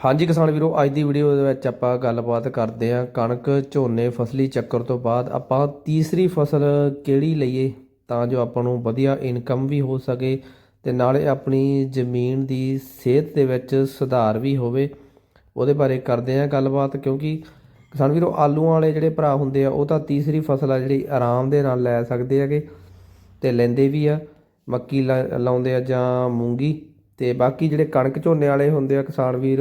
ਹਾਂਜੀ ਕਿਸਾਨ ਵੀਰੋ, ਅੱਜ ਦੀ ਵੀਡੀਓ ਦੇ ਵਿੱਚ ਆਪਾਂ ਗੱਲਬਾਤ ਕਰਦੇ ਹਾਂ ਕਣਕ, ਝੋਨੇ, ਫਸਲੀ ਚੱਕਰ ਤੋਂ ਬਾਅਦ ਆਪਾਂ ਤੀਸਰੀ ਫਸਲ ਕਿਹੜੀ ਲਈਏ ਤਾਂ ਜੋ ਆਪਾਂ ਨੂੰ ਵਧੀਆ ਇਨਕਮ ਵੀ ਹੋ ਸਕੇ ਤੇ ਨਾਲੇ ਆਪਣੀ ਜ਼ਮੀਨ ਦੀ ਸਿਹਤ ਦੇ ਵਿੱਚ ਸੁਧਾਰ ਵੀ ਹੋਵੇ। ਉਹਦੇ ਬਾਰੇ ਕਰਦੇ ਹਾਂ ਗੱਲਬਾਤ ਕਿਉਂਕਿ ਕਿਸਾਨ ਵੀਰੋ ਆਲੂਆਂ ਵਾਲੇ ਜਿਹੜੇ ਭਰਾ ਹੁੰਦੇ ਆ, ਉਹ ਤਾਂ ਤੀਸਰੀ ਫਸਲ ਆ ਜਿਹੜੀ ਆਰਾਮ ਦੇ ਨਾਲ ਲੈ ਸਕਦੇ ਹੈਗੇ ਤੇ ਲੈਂਦੇ ਵੀ ਆ, ਮੱਕੀ ਲਾ- ਲਾਉਂਦੇ ਆ ਜਾਂ ਮੂੰਗੀ ਤੇ ਬਾਕੀ ਜਿਹੜੇ ਕਣਕ ਝੋਨੇ ਵਾਲੇ ਹੁੰਦੇ ਆ ਕਿਸਾਨ ਵੀਰ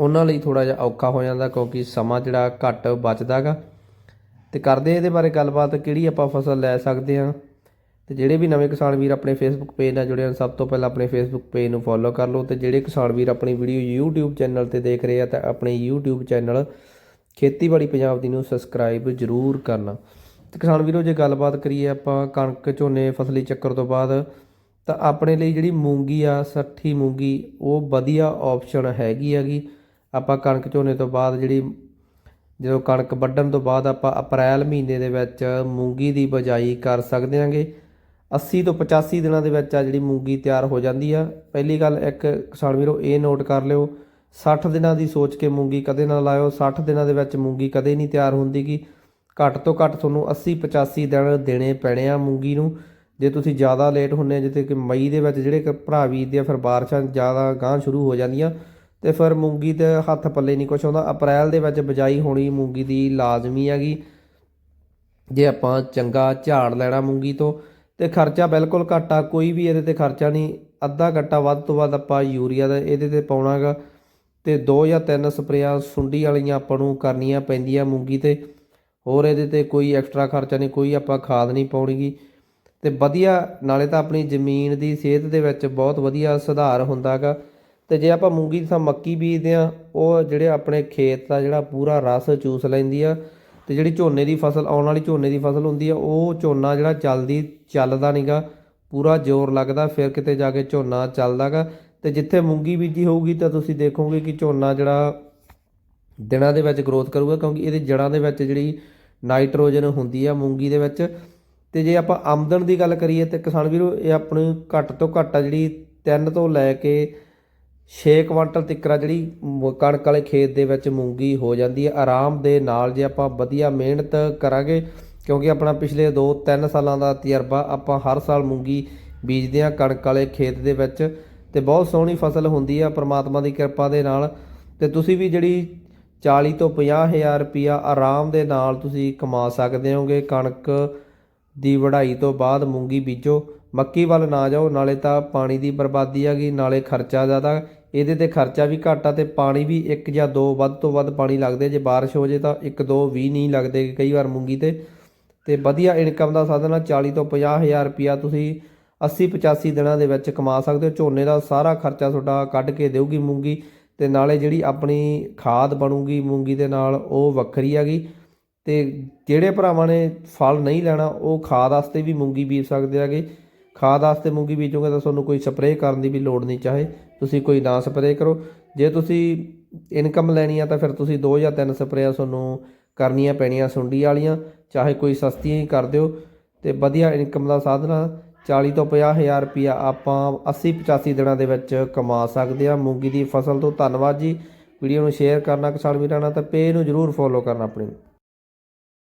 ਉਹਨਾਂ ਲਈ ਥੋੜਾ ਜਿਹਾ ਔਖਾ ਹੋ ਜਾਂਦਾ ਕਿਉਂਕਿ ਸਮਾਂ ਜਿਹੜਾ ਘੱਟ ਬਚਦਾਗਾ। ਤੇ ਕਰਦੇ ਇਹਦੇ ਬਾਰੇ ਗੱਲਬਾਤ, ਕਿਹੜੀ ਆਪਾਂ ਫਸਲ ਲੈ ਸਕਦੇ ਹਾਂ? ਤੇ ਜਿਹੜੇ ਵੀ ਨਵੇਂ ਕਿਸਾਨ ਵੀਰ ਆਪਣੇ ਫੇਸਬੁੱਕ ਪੇਜ ਨਾਲ ਜੁੜੇ ਹਨ, ਸਭ ਤੋਂ ਪਹਿਲਾਂ ਆਪਣੇ ਫੇਸਬੁੱਕ ਪੇਜ ਨੂੰ ਫੋਲੋ ਕਰ ਲਓ ਤੇ ਜਿਹੜੇ ਕਿਸਾਨ ਵੀਰ ਆਪਣੀ ਵੀਡੀਓ YouTube ਚੈਨਲ ਤੇ ਦੇਖ ਰਹੇ ਆ ਤਾਂ ਆਪਣੇ YouTube ਚੈਨਲ ਖੇਤੀਬਾੜੀ ਪੰਜਾਬ ਦੀ ਨੂੰ ਸਬਸਕ੍ਰਾਈਬ ਜ਼ਰੂਰ ਕਰਨਾ। ਤੇ ਕਿਸਾਨ ਵੀਰੋ, ਜੇ ਗੱਲਬਾਤ ਕਰੀਏ ਆਪਾਂ ਕਣਕ, ਝੋਨੇ, ਫਸਲੀ ਚੱਕਰ ਤੋਂ ਬਾਅਦ, ਤਾਂ ਆਪਣੇ ਲਈ ਜਿਹੜੀ ਮੂੰਗੀ ਆ, ਸੱਠੀ ਮੂੰਗੀ, ਉਹ ਵਧੀਆ ਆਪਸ਼ਨ ਹੈਗੀ ਹੈਗੀ। ਆਪਾਂ ਕਣਕ ਝੋਨੇ ਤੋਂ ਬਾਅਦ ਜਿਹੜੀ ਜਦੋਂ ਕਣਕ ਵੱਢਣ ਤੋਂ ਬਾਅਦ ਆਪਾਂ ਅਪ੍ਰੈਲ ਮਹੀਨੇ ਦੇ ਵਿੱਚ ਮੂੰਗੀ ਦੀ ਬਜਾਈ ਕਰ ਸਕਦੇ ਹਾਂਗੇ। 80 ਤੋਂ 85 ਦਿਨਾਂ ਦੇ ਵਿੱਚ ਆ ਜਿਹੜੀ ਮੂੰਗੀ ਤਿਆਰ ਹੋ ਜਾਂਦੀ ਆ। ਪਹਿਲੀ ਗੱਲ ਇੱਕ ਕਿਸਾਨ ਵੀਰੋ, ਇਹ ਨੋਟ ਕਰ ਲਿਓ 60 ਦਿਨਾਂ ਦੀ ਸੋਚ ਕੇ ਮੂੰਗੀ ਕਦੇ ਨਾ ਲਾਇਓ 60 ਦਿਨਾਂ ਦੇ ਵਿੱਚ ਮੂੰਗੀ ਕਦੇ ਨਹੀਂ ਤਿਆਰ ਹੁੰਦੀਗੀ। ਘੱਟ ਤੋਂ ਘੱਟ ਤੁਹਾਨੂੰ 80 85 ਦਿਨ ਦੇਣੇ ਪੈਣੇ ਆ ਮੂੰਗੀ ਨੂੰ। ਜੇ ਤੁਸੀਂ ਜ਼ਿਆਦਾ ਲੇਟ ਹੁੰਨੇ ਜਿੱਤੇ ਕਿ ਮਈ ਦੇ ਵਿੱਚ ਜਿਹੜੇ ਕਿ ਭਰਾ ਬੀਜਦੇ ਆ, ਫਿਰ ਬਾਰਿਸ਼ਾਂ ਜ਼ਿਆਦਾ ਗਾਂਹ ਸ਼ੁਰੂ ਹੋ ਜਾਂਦੀਆਂ। ਤੇ ਫਿਰ ਮੂੰਗੀ ਤੇ ਹੱਥ ਪੱਲੇ ਨਹੀਂ ਕੁਛ ਆਉਂਦਾ। ਅਪ੍ਰੈਲ ਦੇ ਵਿੱਚ ਬਜਾਈ ਹੋਣੀ ਮੂੰਗੀ ਦੀ ਲਾਜ਼ਮੀ ਹੈਗੀ। ਜੇ ਆਪਾਂ ਚੰਗਾ ਝਾੜ ਲੈਣਾ ਮੂੰਗੀ ਤੋਂ, ਤੇ ਖਰਚਾ ਬਿਲਕੁਲ ਘੱਟ ਆ, ਕੋਈ ਵੀ ਇਹਦੇ ਤੇ ਖਰਚਾ ਨਹੀਂ। ਅੱਧਾ ਘੱਟਾ ਵੱਧ ਤੋਂ ਵੱਧ ਆਪਾਂ ਯੂਰੀਆ ਦਾ ਇਹਦੇ ਤੇ ਪਾਉਣਾਗਾ। ਤੇ ਦੋ ਜਾਂ ਤਿੰਨ ਸਪਰੇਆਂ ਸੁੰਡੀ ਵਾਲੀਆਂ ਆਪਾਂ ਨੂੰ ਕਰਨੀਆਂ ਪੈਂਦੀਆਂ ਮੂੰਗੀ ਤੇ। ਹੋਰ ਇਹਦੇ ਤੇ ਕੋਈ ਐਕਸਟਰਾ ਖਰਚਾ ਨਹੀਂ, ਕੋਈ ਆਪਾਂ ਖਾਦ ਨਹੀਂ ਪਾਉਣੀਗੀ। ਤੇ ਵਧੀਆ, ਨਾਲੇ ਤਾਂ ਆਪਣੀ ਜ਼ਮੀਨ ਦੀ ਸਿਹਤ ਦੇ ਵਿੱਚ ਬਹੁਤ ਵਧੀਆ ਸੁਧਾਰ ਹੁੰਦਾਗਾ। ਅਤੇ ਜੇ ਆਪਾਂ ਮੂੰਗੀ ਥਾਂ ਮੱਕੀ ਬੀਜਦੇ ਹਾਂ, ਉਹ ਜਿਹੜੇ ਆਪਣੇ ਖੇਤ ਦਾ ਜਿਹੜਾ ਪੂਰਾ ਰਸ ਚੂਸ ਲੈਂਦੀ ਆ ਅਤੇ ਜਿਹੜੀ ਝੋਨੇ ਦੀ ਫਸਲ, ਆਉਣ ਵਾਲੀ ਝੋਨੇ ਦੀ ਫਸਲ ਹੁੰਦੀ ਆ, ਉਹ ਝੋਨਾ ਜਿਹੜਾ ਚੱਲਦੀ, ਚੱਲਦਾ ਨਹੀਂਗਾ ਪੂਰਾ ਜ਼ੋਰ ਲੱਗਦਾ, ਫਿਰ ਕਿਤੇ ਜਾ ਕੇ ਝੋਨਾ ਚੱਲਦਾਗਾ। ਤੇ ਜਿੱਥੇ ਮੂੰਗੀ ਬੀਜੀ ਹੋਊਗੀ ਤਾਂ ਤੁਸੀਂ ਦੇਖੋਗੇ ਕਿ ਝੋਨਾ ਜਿਹੜਾ ਦਿਨਾਂ ਦੇ ਵਿੱਚ ਗਰੋਥ ਕਰੂਗਾ, ਕਿਉਂਕਿ ਇਹਦੇ ਜੜਾਂ ਦੇ ਵਿੱਚ ਜਿਹੜੀ ਨਾਈਟ੍ਰੋਜਨ ਹੁੰਦੀ ਆ ਮੂੰਗੀ ਦੇ ਵਿੱਚ। ਤੇ ਜੇ ਆਪਾਂ ਆਮਦਨ ਦੀ ਗੱਲ ਕਰੀਏ ਤੇ ਕਿਸਾਨ ਵੀਰੋ, ਇਹ ਆਪਣੀ ਘੱਟ ਤੋਂ ਘੱਟ ਆ ਜਿਹੜੀ 3 ਤੋਂ ਲੈ ਕੇ 6 ਕੁਆਂਟਲ ਤਿੱਕਰਾ ਜਿਹੜੀ ਮ- ਕਣਕ ਵਾਲੇ ਖੇਤ ਦੇ ਵਿੱਚ ਮੂੰਗੀ ਹੋ ਜਾਂਦੀ ਹੈ। ਆਰਾਮ ਦੇ ਨਾਲ ਜੇ ਆਪਾਂ ਵਧੀਆ ਮਿਹਨਤ ਕਰਾਂਗੇ, ਕਿਉਂਕਿ ਆਪਣਾ ਪਿਛਲੇ 2-3 ਸਾਲਾਂ ਦਾ ਤਜਰਬਾ ਆਪਾਂ ਹਰ ਸਾਲ ਮੂੰਗੀ ਬੀਜਦੇ ਹਾਂ ਕਣਕ ਵਾਲੇ ਖੇਤ ਦੇ ਵਿੱਚ ਤੇ ਬਹੁਤ ਸੋਹਣੀ ਫਸਲ ਹੁੰਦੀ ਆ, ਪ੍ਰਮਾਤਮਾ ਦੀ ਕਿਰਪਾ ਦੇ ਨਾਲ। ਤੇ ਤੁਸੀਂ ਵੀ ਜਿਹੜੀ 40 ਤੋਂ 50 ਹਜ਼ਾਰ ਰੁਪਿਆ ਆਰਾਮ ਦੇ ਨਾਲ ਤੁਸੀਂ ਕਮਾ ਸਕਦੇ ਹੋਗੇ। ਕਣਕ ਦੀ ਵਢਾਈ ਤੋਂ ਬਾਅਦ ਮੂੰਗੀ ਬੀਜੋ। ਮੱਕੀ ਵੱਲ ਨਾ ਜਾਓ, ਨਾਲੇ ਤਾਂ ਪਾਣੀ ਦੀ ਬਰਬਾਦੀ ਹੈਗੀ ਨਾਲੇ ਖਰਚਾ ਜ਼ਿਆਦਾ। ਇਹਦੇ ਤੇ ਖਰਚਾ ਵੀ ਘੱਟ ਆ ਤੇ ਪਾਣੀ ਵੀ ਇੱਕ ਜਾਂ ਦੋ ਵੱਧ ਤੋਂ ਵੱਧ ਪਾਣੀ ਲੱਗਦੇ ਜੇ ਬਾਰਿਸ਼ ਹੋ ਜੇ ਤਾਂ ਇੱਕ ਦੋ ਵੀ ਨਹੀਂ ਲੱਗਦੇ ਕਈ ਵਾਰ ਮੂੰਗੀ ਤੇ। ਤੇ ਵਧੀਆ ਇਨਕਮ ਦਾ ਸਾਧਨ ਆ 40 ਤੋਂ 50 ਹਜ਼ਾਰ ਰੁਪਿਆ ਤੁਸੀਂ 80 85 ਦਿਨਾਂ ਦੇ ਵਿੱਚ ਕਮਾ ਸਕਦੇ ਹੋ। ਝੋਨੇ ਦਾ ਸਾਰਾ ਖਰਚਾ ਤੁਹਾਡਾ ਕੱਢ ਕੇ ਦੇਊਗੀ ਮੂੰਗੀ ਤੇ ਨਾਲੇ ਜਿਹੜੀ ਆਪਣੀ ਖਾਦ ਬਣੂਗੀ ਮੂੰਗੀ ਦੇ ਨਾਲ ਉਹ ਵੱਖਰੀ ਹੈਗੀ ਤੇ ਜਿਹੜੇ ਭਰਾਵਾਂ ਨੇ ਫਲ ਨਹੀਂ ਲੈਣਾ, ਉਹ ਖਾਦ ਵਾਸਤੇ ਵੀ ਮੂੰਗੀ ਬੀਜ ਸਕਦੇ ਹੈਗੇ ਖਾਦ ਵਾਸਤੇ ਮੂੰਗੀ ਬੀਜੋਗੇ ਤਾਂ ਤੁਹਾਨੂੰ ਕੋਈ ਸਪਰੇਅ ਕਰਨ ਦੀ ਵੀ ਲੋੜ ਨਹੀਂ ਚਾਹੇ। ਤੁਸੀਂ ਕੋਈ ਨਾ ਸਪਰੇਅ ਕਰੋ। ਜੇ ਤੁਸੀਂ ਇਨਕਮ ਲੈਣੀ ਆ ਤਾਂ ਫਿਰ ਤੁਸੀਂ ਦੋ ਜਾਂ ਤਿੰਨ ਸਪਰੇਆਂ ਤੁਹਾਨੂੰ ਕਰਨੀਆਂ ਪੈਣੀਆਂ ਸੁੰਡੀ ਵਾਲੀਆਂ, ਚਾਹੇ ਕੋਈ ਸਸਤੀਆਂ ਹੀ ਕਰ ਦਿਓ। ਤੇ ਵਧੀਆ ਇਨਕਮ ਦਾ ਸਾਧਨ ਆ 40 ਤੋਂ 50 ਹਜ਼ਾਰ ਰੁਪਿਆ ਆਪਾਂ 80 85 ਦਿਨਾਂ ਦੇ ਵਿੱਚ ਕਮਾ ਸਕਦੇ ਆ। ਮੂੰਗੀ ਦੀ ਫਸਲ ਤੋਂ ਧੰਨਵਾਦ ਜੀ। ਵੀਡੀਓ ਨੂੰ ਸ਼ੇਅਰ ਕਰਨਾ ਕਿਸਾਨ ਵੀਰਾਂ ਨਾਲ ਤਾਂ ਪੇਜ ਨੂੰ ਜਰੂਰ ਫੋਲੋ ਕਰਨਾ ਆਪਣੀ।